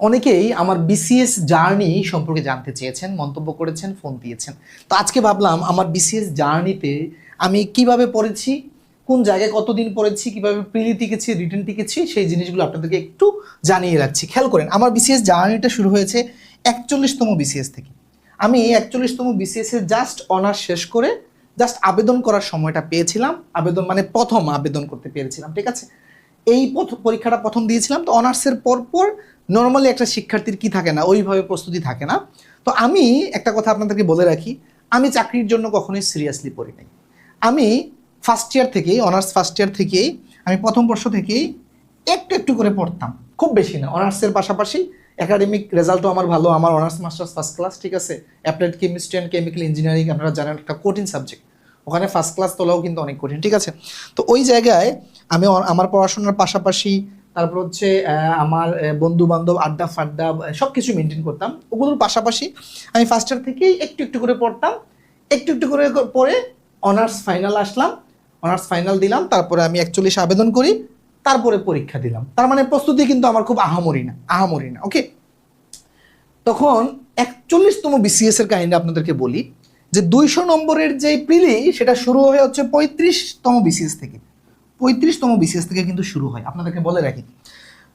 অনেকেই আমার BCS journey সম্পর্কে জানতে চেয়েছেন, মন্তব্য করেছেন ফোন দিয়েছেন। তো আজকে ভাবলাম আমার বিসিএস জার্নিতে আমি কীভাবে পড়েছি, কোন জায়গায় কতদিন পড়েছি, কীভাবে প্রিলি টিকেছি রিটেন টিকেছি, সেই জিনিসগুলো আপনাদেরকে একটু জানিয়ে রাখছি। খেয়াল করেন, আমার বিসিএস জার্নিটা শুরু হয়েছে একচল্লিশতম বিসিএস থেকে। আমি একচল্লিশতম বিসিএস এর জাস্ট অনার্স শেষ করে জাস্ট আবেদন করার সময়টা পেয়েছিলাম, আবেদন মানে প্রথম আবেদন করতে পেরেছিলাম, ঠিক আছে? এই পরীক্ষাটা প্রথম দিয়েছিলাম, তো অনার্সের পরপর নর্মালি একটা শিক্ষার্থীর কি থাকে না, ওইভাবে প্রস্তুতি থাকে না। তো আমি একটা কথা আপনাদেরকে বলে রাখি, আমি চাকরির জন্য কখনোই সিরিয়াসলি পড়ি নাই। আমি ফার্স্ট ইয়ার থেকেই অনার্স ফার্স্ট ইয়ার থেকেই, আমি প্রথম বর্ষ থেকেই একটু একটু করে পড়তাম। খুব বেশি না অনার্সের পাশাপাশি একাডেমিক রেজাল্টও আমার ভালো, আমার অনার্স মাস্টার্স ফার্স্ট ক্লাস ঠিক আছে? Applied chemistry and chemical engineering আপনারা জানেন, একটা কঠিন সাবজেক্ট ওখানে ফার্স্ট ক্লাস তোলাও কিন্তু অনেক কঠিন, ঠিক আছে? তো ওই জায়গায় আমি আমার পড়াশোনার পাশাপাশি তারপর হচ্ছে আমার বন্ধু বান্ধব আড্ডা ফাড্ডা সব কিছু মেনটেন করতাম। ওগুলোর পাশাপাশি আমি ফার্স্ট ইয়ার থেকেই একটু একটু করে পড়তাম। একটু একটু করে পড়ে অনার্স ফাইনাল আসলাম। অনার্স ফাইনাল দিলাম, তারপরে আমি একচল্লিশ আবেদন করি, তারপরে পরীক্ষা দিলাম। তার মানে প্রস্তুতি কিন্তু আমার খুব আহামরি না আহামরি না ওকে তখন একচল্লিশতম বিসিএস এর কাহিনী আপনাদেরকে বলি, যে দুইশো নম্বরের যে প্রিলি, সেটা শুরু হয়ে হচ্ছে পঁয়ত্রিশতম বিসিএস থেকে। পঁয়ত্রিশতম বিসিএস থেকে কিন্তু শুরু হয়। আপনাদেরকে বলে রাখি।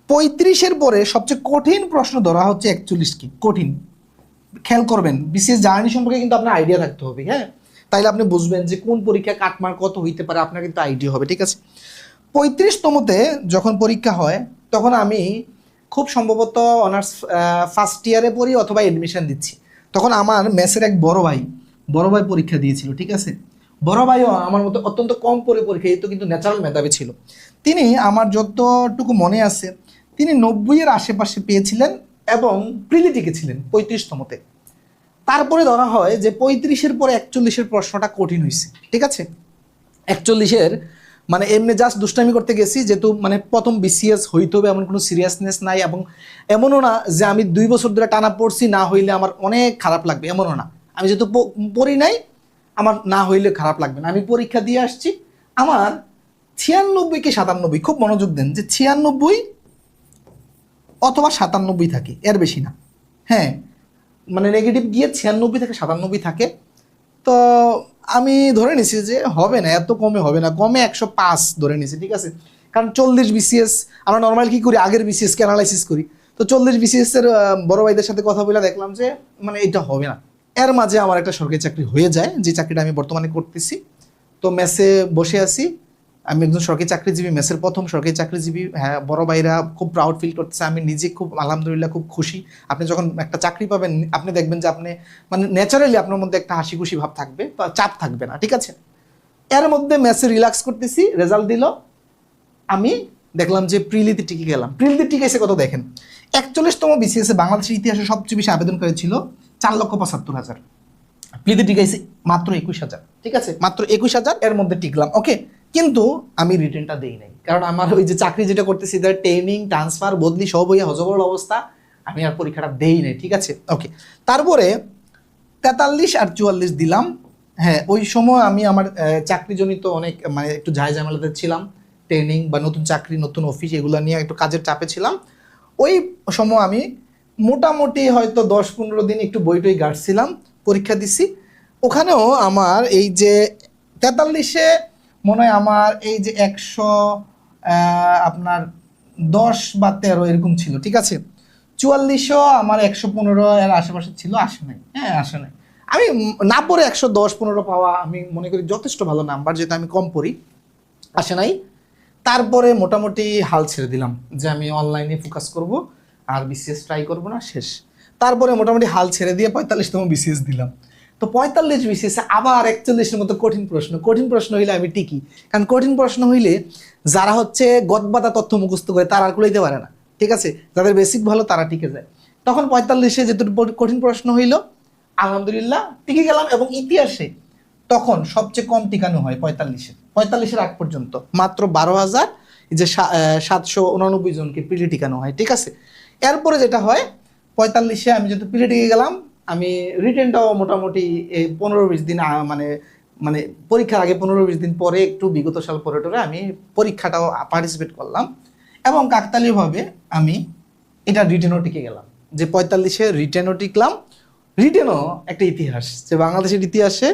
পঁয়ত্রিশের পরে সবচেয়ে কঠিন প্রশ্ন ধরা হচ্ছে একচল্লিশকে। কঠিন। খেয়াল করবেন, বিসিএস জার্নি সম্পর্কে কিন্তু আপনার আইডিয়া থাকতে হবে হ্যাঁ? তাইলে আপনি বুঝবেন যে কোন পরীক্ষা কাটমার কত হইতে পারে, আপনার কিন্তু আইডিয়া হবে, ঠিক আছে? পঁয়ত্রিশতমতে যখন পরীক্ষা হয়, তখন আমি খুব সম্ভবত অনার্স ফার্স্ট ইয়ারে পড়ি অথবা এডমিশন দিচ্ছি। তখন আমার মেসের এক বড় ভাই বড় ভাই পরীক্ষা দিয়েছিল, ঠিক আছে? বড় ভাইও আমার মতো অত্যন্ত কম পড়ে পরীক্ষা এই তো কিন্তু ন্যাচারাল মেধাবী ছিল। তিনি আমার যতটুকু মনে আছে, তিনি নব্বইয়ের আশেপাশে পেয়েছিলেন এবং প্রিলি টিকেছিলেন পঁয়ত্রিশতমতে। তারপরে ধরা হয় যে পঁয়ত্রিশের পরে একচল্লিশের প্রশ্নটা কঠিন হয়েছে ঠিক আছে? একচল্লিশের মানে এমনি জাস্ট দুষ্টামি করতে গেছি, যেহেতু মানে প্রথম বিসিএস হইতে হবে এমন কোনো সিরিয়াসনেস নাই এবং এমনও না যে আমি দুই বছর ধরে টানা পড়ছি, না হইলে আমার অনেক খারাপ লাগবে, এমনও না। আমি যেহেতু পড়ি নাই আমার না হইলে খারাপ লাগবে না। আমি পরীক্ষা দিয়ে আসছি। আমার ছিয়ানব্বই কি সাতানব্বই খুব মনোযোগ দেন যে ছিয়ানব্বই অথবা সাতানব্বই থাকে, এর বেশি না। হ্যাঁ মানে নেগেটিভ গিয়ে ছিয়ানব্বই থেকে সাতানব্বই থাকে। তো আমি ধরে নিছি যে হবে না, এত কমে হবে না। কমে একশো পাঁচ ধরে নিছি, ঠিক আছে? কারণ চল্লিশ বিসিএস আমরা নর্মাল কী করি? আগের বিসিএসকে অ্যানালাইসিস করি। তো চল্লিশ বিসিএসের বড় ভাইদের সাথে কথা বলে দেখলাম যে মানে এটা হবে না। এর মাঝে আমার একটা সরকারি চাকরি হয়ে যায়, যে চাকরিটা আমি বর্তমানে করতেছি। তো মেসে বসে আছি। আমি একজন সরকারি চাকরিজীবী, মেসের প্রথম সরকারি চাকরিজীবী। হ্যাঁ বড় ভাইরা খুব প্রাউড ফিল করতেছে। আমি নিজে খুব, আলহামদুলিল্লাহ খুব খুশি। আপনি যখন একটা চাকরি পাবেন, আপনি দেখবেন যে আপনি মানে ন্যাচারালি আপনার মধ্যে একটা হাসি খুশি ভাব থাকবে বা চাপ থাকবে না, ঠিক আছে? এর মধ্যে মেসে রিল্যাক্স করতেছি রেজাল্ট দিল। আমি দেখলাম যে প্রিলিতে টিকে গেলাম। প্রিলিতে টিকে এসে কত দেখেন? একচল্লিশতম বিসিএসে বাংলাদেশের ইতিহাসে সবচেয়ে বেশি আবেদনকারী ছিল চার লক্ষ পঁচাত্তর হাজার। প্লিতে টিকাইছে মাত্র একুশ হাজার, ঠিক আছে? মাত্র একুশ হাজার, এর মধ্যে টিকলাম ওকে কিন্তু আমি রিটার্নটা দেই নাই, কারণ আমার ওই যে চাকরি যেটা করতেছি তার ট্রেনিং ট্রান্সফার বদলি, সব হইয়া হজবরল অবস্থা, আমি আর পরীক্ষাটা দেই নাই, ঠিক আছে? ওকে তারপরে তেতাল্লিশ আর চুয়াল্লিশ দিলাম হ্যাঁ ওই সময় আমি আমার চাকরিজনিত অনেক মানে একটু ঝাই ঝামেলাতে ছিলাম ট্রেনিং বা নতুন চাকরি, নতুন অফিস এগুলো নিয়ে একটু কাজের চাপে ছিলাম, ওই সময় আমি মোটামুটি হয়তো দশ পনেরো দিন একটু বই টই গাড়ছিলাম, পরীক্ষা দিছি। ওখানেও আমার এই যে তেতাল্লিশে মনে হয় আমার এই যে একশো আপনার দশ বা তেরো এরকম ছিল, ঠিক আছে? চুয়াল্লিশও আমার একশো পনেরো এর আশেপাশে ছিল, আসে নাই। হ্যাঁ আসে নাই। আমি না পড়ে একশো দশ পনেরো পাওয়া আমি মনে করি যথেষ্ট ভালো নাম্বার, যেহেতু আমি কম পড়ি। আসে নাই। তারপরে মোটামুটি হাল ছেড়ে দিলাম যে আমি অনলাইনে ফোকাস করব। আর বিসিএস ট্রাই করব না, শেষ। তারপরে মোটামুটি হাল ছেড়ে দিয়ে পঁয়তাল্লিশতম বিসিএস দিলাম। তো পঁয়তাল্লিশ বিসিএস আবার একচল্লিশের মতো কঠিন প্রশ্ন। কঠিন প্রশ্ন হইলে আমি টিকি কারণ কঠিন প্রশ্ন হইলে যারা হচ্ছে গদবাদা তথ্য মুখস্থ করে, তারা আর কুলাইতে পারে না। ঠিক আছে? যাদের বেসিক ভালো, তারা টিকে যায়। তখন পঁয়তাল্লিশে যেটুকু কঠিন প্রশ্ন হইল, আলহামদুলিল্লাহ, টিকে গেলাম এবং ইতিহাসে তখন সবচেয়ে কম টিকানো হয় পঁয়তাল্লিশে। পঁয়তাল্লিশের আগ পর্যন্ত। মাত্র বারো হাজার যে সাতশো উনানব্বই জনকে পিলি টিকানো হয়। ঠিক আছে? এরপরে যেটা হয়, পঁয়তাল্লিশে আমি যেহেতু টিকে গেলাম, আমি রিটেনটাও মোটামুটি এই পনেরো বিশ দিন মানে মানে পরীক্ষার আগে পনেরো বিশ দিন পরে একটু বিগত সাল পরে টরে আমি পরীক্ষাটাও পার্টিসিপেট করলাম এবং কাকতালীয়ভাবে আমি এটা রিটেনও টিকে গেলাম। যে পঁয়তাল্লিশে রিটেনও টিকলাম, রিটেনও একটা ইতিহাস, যে বাংলাদেশের ইতিহাসে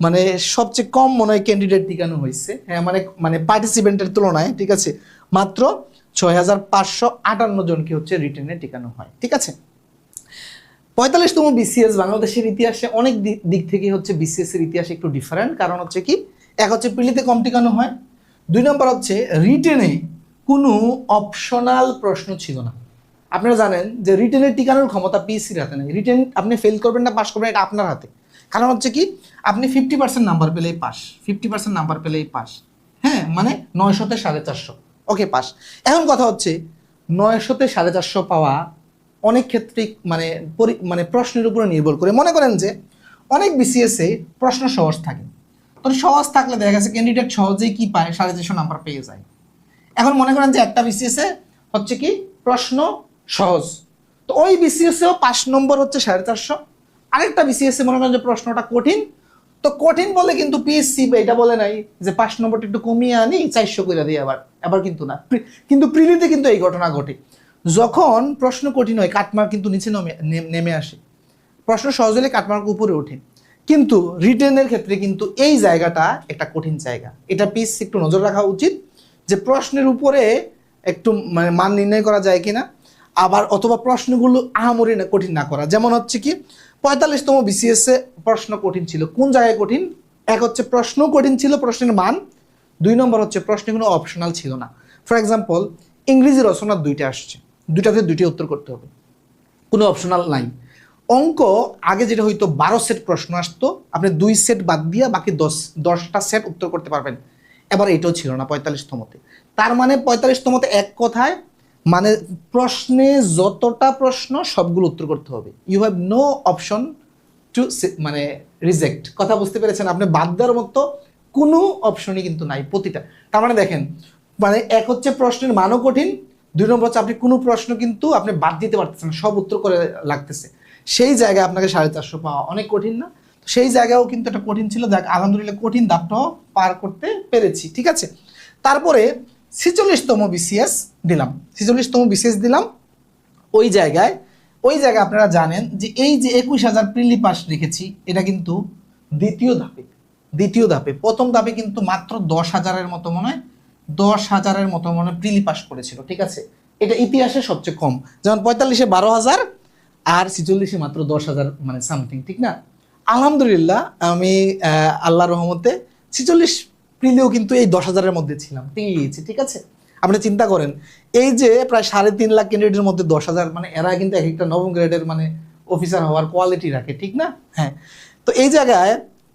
মানে সবচেয়ে কম মনে হয় ক্যান্ডিডেট টিকানো হয়েছে। হ্যাঁ মানে মানে পার্টিসিপেন্টের তুলনায়, ঠিক আছে? মাত্র ছয় হাজার পাঁচশো আটান্ন জনকে হচ্ছে রিটেনে টিকানো হয়। ঠিক আছে? পঁয়তাল্লিশতম বিসিএস বাংলাদেশের ইতিহাসে অনেক দিক থেকে হচ্ছে বিসিএস এর ইতিহাস একটু ডিফারেন্ট কারণ হচ্ছে কি? এক হচ্ছে পিলিতে কম টিকানো হয়। দুই নম্বর হচ্ছে রিটেনে কোনো অপশনাল প্রশ্ন ছিল না। আপনারা জানেন যে রিটেনের টিকানোর ক্ষমতা পিএসসির হাতে নেই। রিটেন আপনি ফেল করবেন না পাস করবেন, এটা আপনার হাতে। কারণ হচ্ছে কি? আপনি ফিফটি পার্সেন্ট নাম্বার পেলেই পাস ফিফটি পার্সেন্ট নাম্বার পেলেই পাস হ্যাঁ? মানে নয়শোতে সাড়ে চারশো। Okay pass. এখন কথা হচ্ছে, নয়শোতে সাড়ে চারশো পাওয়া অনেক ক্ষেত্রে মানে মানে প্রশ্নের উপরে নির্ভর করে। মনে করেন যে, অনেক বিসিএসে প্রশ্ন সহজ থাকে। তো সহজ থাকলে দেখা গেছে ক্যান্ডিডেট সহজেই কি পায়? সাড়ে চারশো নাম্বার পেয়ে যায়। এখন মনে করেন যে একটা বিসিএসে হচ্ছে কি, প্রশ্ন সহজ। তো ওই বিসিএসেও পাঁচ নম্বর হচ্ছে সাড়ে চারশো। আরেকটা বিসিএসে মনে করেন যে প্রশ্নটা কঠিন তো কঠিন বলে কিন্তু পিএসসি এটা বলে নাই যে পাঁচ নম্বরটা একটু কমিয়ে আনি, চারশো করে দিই আবার। আবার কিন্তু না। কিন্তু প্রিলিতে কিন্তু এই ঘটনা ঘটে। যখন প্রশ্ন কঠিন হয় কাটমার্ক কিন্তু নিচে নমে- নেমে আসে। প্রশ্ন সহজ হলে কাটমার্ক উপরে ওঠে। কিন্তু রিটেনের ক্ষেত্রে কিন্তু এই জায়গাটা একটা কঠিন জায়গা। এটা পিস একটু নজর রাখা উচিত যে প্রশ্নের উপরে একটু মানে মান নির্ণয় করা যায় কিনা, আবার অথবা প্রশ্নগুলো আহামরি না কঠিন না করা। যেমন হচ্ছে কি পঁয়তাল্লিশতম বিসিএস এ প্রশ্ন কঠিন ছিল। কোন জায়গায় কঠিন? এক হচ্ছে প্রশ্ন কঠিন ছিল, প্রশ্নের মান। দুই নম্বর হচ্ছে প্রশ্নে কোনো অপশনাল ছিল না। ফর এক্সাম্পল ইংরেজি রচনা দুইটা আসছে। দুইটাতে দুইটি উত্তর করতে হবে। কোনো অপশনাল নাই। অঙ্ক আগে যেটা হয়তো বারো সেট প্রশ্ন আসতো। আপনি দুই সেট বাদ দিয়ে বাকি দশ, দশটা সেট উত্তর করতে পারবেন। এবার এটাও ছিল না পঁয়তাল্লিশতমতে। তার মানে পঁয়তাল্লিশতমতে এক কথায় মানে প্রশ্নে যতটা প্রশ্ন, সবগুলো উত্তর করতে হবে। You have no option to মানে রিজেক্ট কথা বুঝতে পেরেছেন আপনি? বাদ দেওয়ার মতো কোনো অপশনই কিন্তু নাই প্রতিটা। তার মানে দেখেন মানে এক হচ্ছে প্রশ্নের মানও কঠিন, দুই নম্বর হচ্ছে আপনি কোনো প্রশ্ন কিন্তু আপনি বাদ দিতে পারতেছেন সব উত্তর করে লাগতেছে। সেই জায়গায় আপনাকে সাড়ে চারশো পাওয়া অনেক কঠিন না। সেই জায়গাও কিন্তু একটা কঠিন ছিল দেখ আলহামদুলিল্লাহ কঠিন ধাপটাও পার করতে পেরেছি, ঠিক আছে? তারপরে ছিচল্লিশতম বিসিএস দিলাম। ছিচল্লিশতম বিসিএস দিলাম। ওই জায়গায় ওই জায়গায় আপনারা জানেন যে এই যে একুশ হাজার প্রিলি পাস রেখেছি, এটা কিন্তু দ্বিতীয় ধাপে দ্বিতীয় ধাপে। প্রথম ধাপে কিন্তু মাত্র দশ হাজারের মতো মনে হয়, দশ হাজারের মতো মনে হয় প্রিলি পাস করেছিল, ঠিক আছে? এটা ইতিহাসে সবচেয়ে কম। যেমন পঁয়তাল্লিশে বারো হাজার, আর ছিচল্লিশে মাত্র দশ হাজার মানে সামথিং ঠিক না? আলহামদুলিল্লাহ, আমি আল্লাহ রহমতে ছিচল্লিশ প্রিলিও কিন্তু এই দশ হাজারের মধ্যে ছিলাম। গিয়েছি ঠিক আছে? আপনি চিন্তা করেন, এই যে প্রায় সাড়ে তিন লাখ ক্যান্ডিডেটের মধ্যে দশ হাজার মানে এরা কিন্তু এক একটা নবম গ্রেডের মানে অফিসার হওয়ার কোয়ালিটি রাখে, ঠিক না? হ্যাঁ। তো এই জায়গায়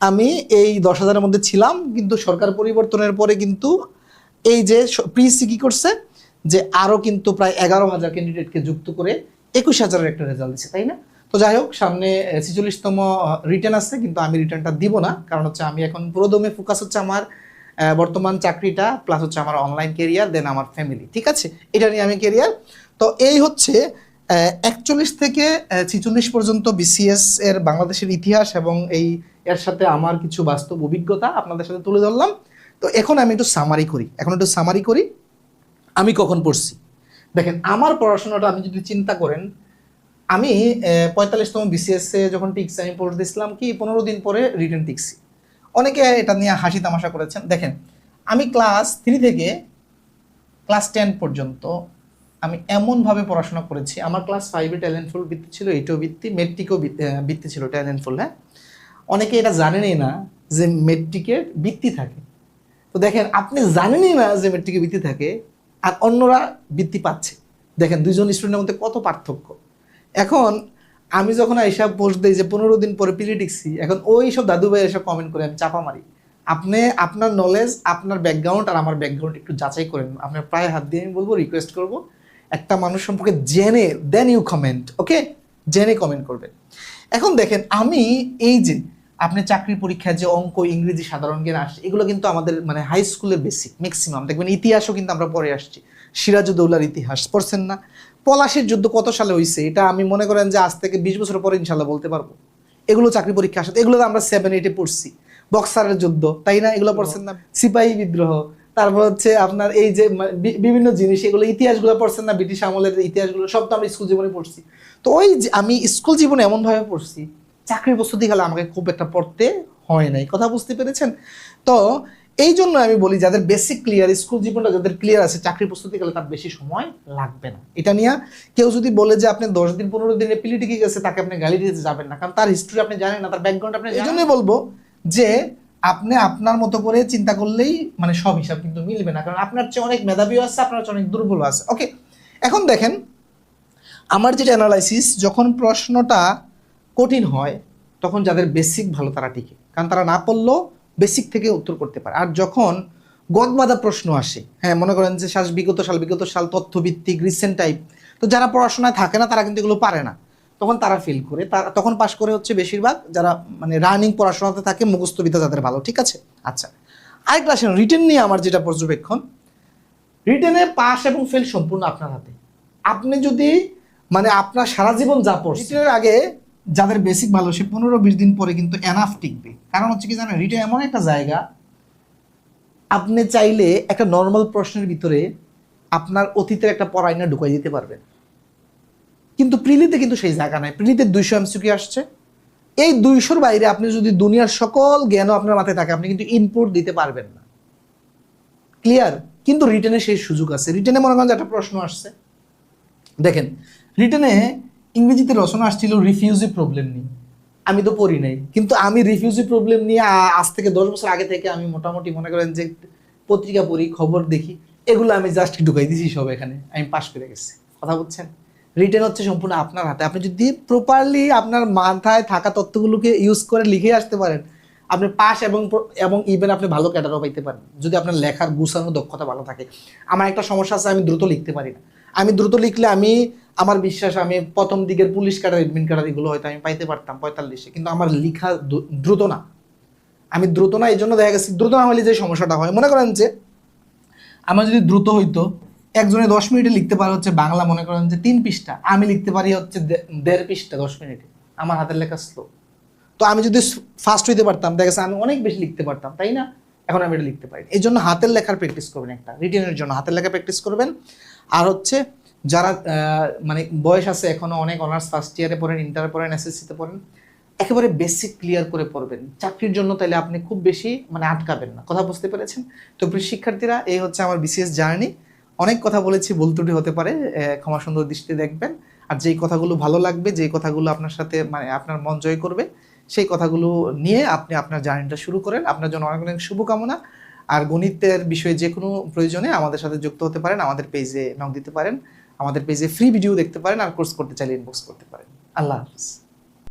আমি এই দশ হাজারের মধ্যে ছিলাম, কিন্তু সরকার পরিবর্তনের পরে কিন্তু এই যে প্রিসি কি করছে? যে আরও কিন্তু প্রায় এগারো হাজার ক্যান্ডিডেটকে যুক্ত করে একুশ হাজারের একটা রেজাল্ট দিচ্ছে তাই না? তো যাই হোক, সামনে ছেচল্লিশতম রিটার্ন আসছে কিন্তু আমি রিটার্নটা দিব না, কারণ হচ্ছে আমি এখন পুরোদমে ফোকাস হচ্ছে আমার বর্তমান চাকরিটা প্লাস হচ্ছে আমার অনলাইন কেরিয়ার দেন আমার ফ্যামিলি ঠিক আছে? এটা নিয়ে আমি কেরিয়ার তো এই হচ্ছে একচল্লিশ থেকে ছিচল্লিশ পর্যন্ত বিসিএস এর বাংলাদেশের ইতিহাস এবং এই এর সাথে আমার কিছু বাস্তব অভিজ্ঞতা আপনাদের সাথে তুলে ধরলাম। তো এখন আমি একটু সামারি করি। এখন একটু সামারি করি। আমি কখন পড়ছি? দেখেন, আমার পড়াশোনাটা আপনি যদি চিন্তা করেন, আমি পঁয়তাল্লিশতম বিসিএস যখন টিকছি আমি পড়তেছিলাম কি, পনেরো দিন পরে রিটার্ন টিকছি অনেকে এটা নিয়ে হাসি তামাশা করেছেন। দেখেন, আমি ক্লাস থ্রি থেকে ক্লাস টেন পর্যন্ত আমি এমনভাবে পড়াশোনা করেছি। আমার ক্লাস ফাইভে ট্যালেন্টফুল বৃত্তি ছিল এইটাও বৃত্তি মেট্রিকও বৃত্তি ছিল ট্যালেন্টফুল হ্যাঁ? অনেকে এটা জানেনই না যে মেট্রিকের বৃত্তি থাকে। তো দেখেন, আপনি জানেনই না যে মেট্রিকে বৃত্তি থাকে আর অন্যরা বৃত্তি পাচ্ছে। দেখেন, দুইজন স্টুডেন্টের মধ্যে কত পার্থক্য। এখন আমি যখন এইসব পোস্ট দিই যে পনেরো দিন পরে পিরিয়ডিক্সি এখন ওই সব দাদু ভাই এসব কমেন্ট করে, আমি চাপা মারি। আপনি, আপনার নলেজ আপনার ব্যাকগ্রাউন্ড আর আমার ব্যাকগ্রাউন্ড একটু যাচাই করেন। আপনার প্রায় হাত দিয়ে আমি বলব রিকোয়েস্ট করব, একটা মানুষ সম্পর্কে জেনে দেন ইউ কমেন্ট ওকে জেনে কমেন্ট করবেন এখন দেখেন, আমি এই যে আপনি চাকরির পরীক্ষায় যে অঙ্ক, ইংরেজি, সাধারণ জ্ঞান আসছে এগুলো কিন্তু আমাদের মানে হাই স্কুলের বেসিক ম্যাক্সিমাম দেখবেন ইতিহাসও কিন্তু আমরা পরে আসছি। সিরাজউদ্দৌলার ইতিহাস, পড়ছেন না? পলাশির যুদ্ধ কত সালে হয়েছে এটা আমি মনে করেন যে আজ থেকে বিশ বছর পরে ইনশাল্লাহ বলতে পারব। এগুলো চাকরি পরীক্ষা আসে এগুলো তো আমরা সেভেন এইটে পড়ছি। বক্সারের যুদ্ধ তাই না? এগুলো পড়ছেন না? সিপাহী বিদ্রোহ তারপর হচ্ছে আপনার এই যে বিভিন্ন জিনিস এগুলো ইতিহাসগুলো পড়ছেন না? ব্রিটিশ আমলের ইতিহাসগুলো সব তো আমরা স্কুল জীবনে পড়ছি। তো ওই যে আমি স্কুল জীবনে এমনভাবে পড়ছি চাকরির প্রস্তুতি গেলে আমাকে খুব একটা পড়তে হয় নাই। কথা বুঝতে পেরেছেন? তো এই জন্য আমি বলি, যাদের বেসিক ক্লিয়ার স্কুল জীবনটা যাদের ক্লিয়ার আছে, চাকরি প্রস্তুতি গেলে তার বেশি সময় লাগবে না। এটা নিয়ে কেউ যদি বলে যে আপনি দশ দিন, পনেরো দিনে পিলি টিকে গেছে, তাকে আপনি গালি দিতে যাবেন না, কারণ তার হিস্ট্রি আপনি জানেন না, তার ব্যাকগ্রাউন্ড আপনি এই জন্যই বলব যে আপনি আপনার মতো করে চিন্তা করলেই মানে সব হিসাব কিন্তু মিলবে না, কারণ আপনার চেয়ে অনেক মেধাবীও আছে, আপনার চেয়ে অনেক দুর্বল আছে। ওকে এখন দেখেন, আমার যেটা অ্যানালাইসিস যখন প্রশ্নটা কঠিন হয়, তখন যাদের বেসিক ভালো তারা টিকে। কারণ তারা না পড়লেও বেসিক থেকে উত্তর করতে পারে। আর যখন গদবাদা প্রশ্ন আসে হ্যাঁ মনে করেন যে শ্বাস বিগত সাল বিগত সাল, তথ্যভিত্তিক রিসেন্ট টাইপ তো যারা পড়াশোনায় থাকে না, তারা কিন্তু এগুলো পারে না। তখন তারা ফিল করে, তারা তখন পাশ করে হচ্ছে বেশিরভাগ যারা মানে রানিং পড়াশোনাতে থাকে মুখস্থবিদ্যা যাদের ভালো, ঠিক আছে? আচ্ছা আরেকটা আসেন রিটেন নিয়ে আমার যেটা পর্যবেক্ষণ। রিটেনে পাস এবং ফেল সম্পূর্ণ আপনার হাতে। আপনি যদি মানে আপনার সারা জীবন যা পড়ছেন রিটেনের আগে যাদের বেসিক ভালো, সে পনেরো বিশ দিন পরে কিন্তু এনাফ টিকবে। কারণ হচ্ছে কি জানেন রিটেন এমন একটা জায়গা, আপনি চাইলে একটা নর্মাল প্রশ্নের ভিতরে আপনার অতীতের একটা পড়াইনা ঢুকাই দিতে পারবেন। কিন্তু প্রিলিতে কিন্তু সেই জায়গা নাই। প্রিলিতে দুইশো এমসিকিউ আসছে। এই দুইশোর বাইরে আপনি যদি দুনিয়ার সকল জ্ঞানও আপনার মাথায় থাকে, আপনি কিন্তু ইনপুট দিতে পারবেন না। ক্লিয়ার কিন্তু রিটেনে সেই সুযোগ আছে। রিটেনে মনে করেন একটা প্রশ্ন আসছে। দেখেন রিটেনে ইংরেজিতে রচনা আসছিল, রিফিউজি প্রবলেম নিয়ে। আমি তো পড়ি নাই। কিন্তু আমি রিফিউজি প্রবলেম নিয়ে আজ থেকে দশ বছর আগে থেকে আমি মোটামুটি মনে করেন যে পত্রিকা পড়ি, খবর দেখি, এগুলো আমি জাস্ট ঢুকাই দিছি সব এখানে। আমি পাশ করে গেছি। কথা বলছেন রিটেন হচ্ছে সম্পূর্ণ আপনার হাতে। আপনি যদি প্রপারলি আপনার মাথায় থাকা তথ্যগুলোকে ইউজ করে লিখে আসতে পারেন, আপনি পাস এবং এবং ইভেন আপনি ভালো ক্যাটারও পাইতে পারেন। যদি আপনার লেখার গুছানো দক্ষতা ভালো থাকে। আমার একটা সমস্যা আছে, আমি দ্রুত লিখতে পারি না। আমি দ্রুত লিখলে আমি, আমার বিশ্বাস, আমি প্রথম দিকের পুলিশ কাটার এডমিন কাটার এগুলো হয়তো আমি পাইতে পারতাম পঁয়তাল্লিশে, কিন্তু আমার লেখা দ্রু- দ্রুত না। আমি দ্রুত না, এই জন্য দেখা গেছে দ্রুত না হলে যে সমস্যাটা হয়। মনে করেন যে, আমার যদি দ্রুত হইতো, একজনে দশ মিনিটে লিখতে পারে হচ্ছে বাংলা, মনে করেন যে তিন পৃষ্ঠা। আমি লিখতে পারি হচ্ছে দেড় পৃষ্ঠা দশ মিনিটে। আমার হাতের লেখা স্লো তো আমি যদি ফাস্ট হইতে পারতাম, দেখা গেছে আমি অনেক বেশি লিখতে পারতাম, তাই না? এখন আমি এটা লিখতে পারি। এই জন্য হাতের লেখার প্র্যাকটিস করবেন একটা। রিটেনের জন্য হাতের লেখা প্র্যাকটিস করবেন। আর হচ্ছে যারা মানে বয়স আছে, এখনও অনেক অনার্স ফার্স্ট ইয়ারে পড়েন ইন্টারে পড়েন এসএসসিতে পড়েন, একেবারে বেসিক ক্লিয়ার করে পড়বেন। চাকরির জন্য তাহলে আপনি খুব বেশি মানে আটকাবেন না। কথা বুঝতে পেরেছেন? তো প্রিয় শিক্ষার্থীরা, এই হচ্ছে আমার বিসিএস জার্নি। অনেক কথা বলেছি, ভুল ত্রুটি হতে পারে ক্ষমা সুন্দর দৃষ্টিতে দেখবেন। আর যেই কথাগুলো ভালো লাগবে, যেই কথাগুলো আপনার সাথে মানে আপনার মন জয় করবে, সেই কথাগুলো নিয়ে আপনি আপনার জার্নিটা শুরু করেন। আপনার জন্য অনেক অনেক শুভকামনা। আর গণিতের বিষয়ে যে কোনো প্রয়োজনে আমাদের সাথে যুক্ত হতে পারেন, আমাদের পেজে নক দিতে পারেন, আমাদের পেজে ফ্রি ভিডিও দেখতে পারেন আর কোর্স করতে চাইলে ইনবক্স করতে পারেন। আল্লাহ হাফিজ।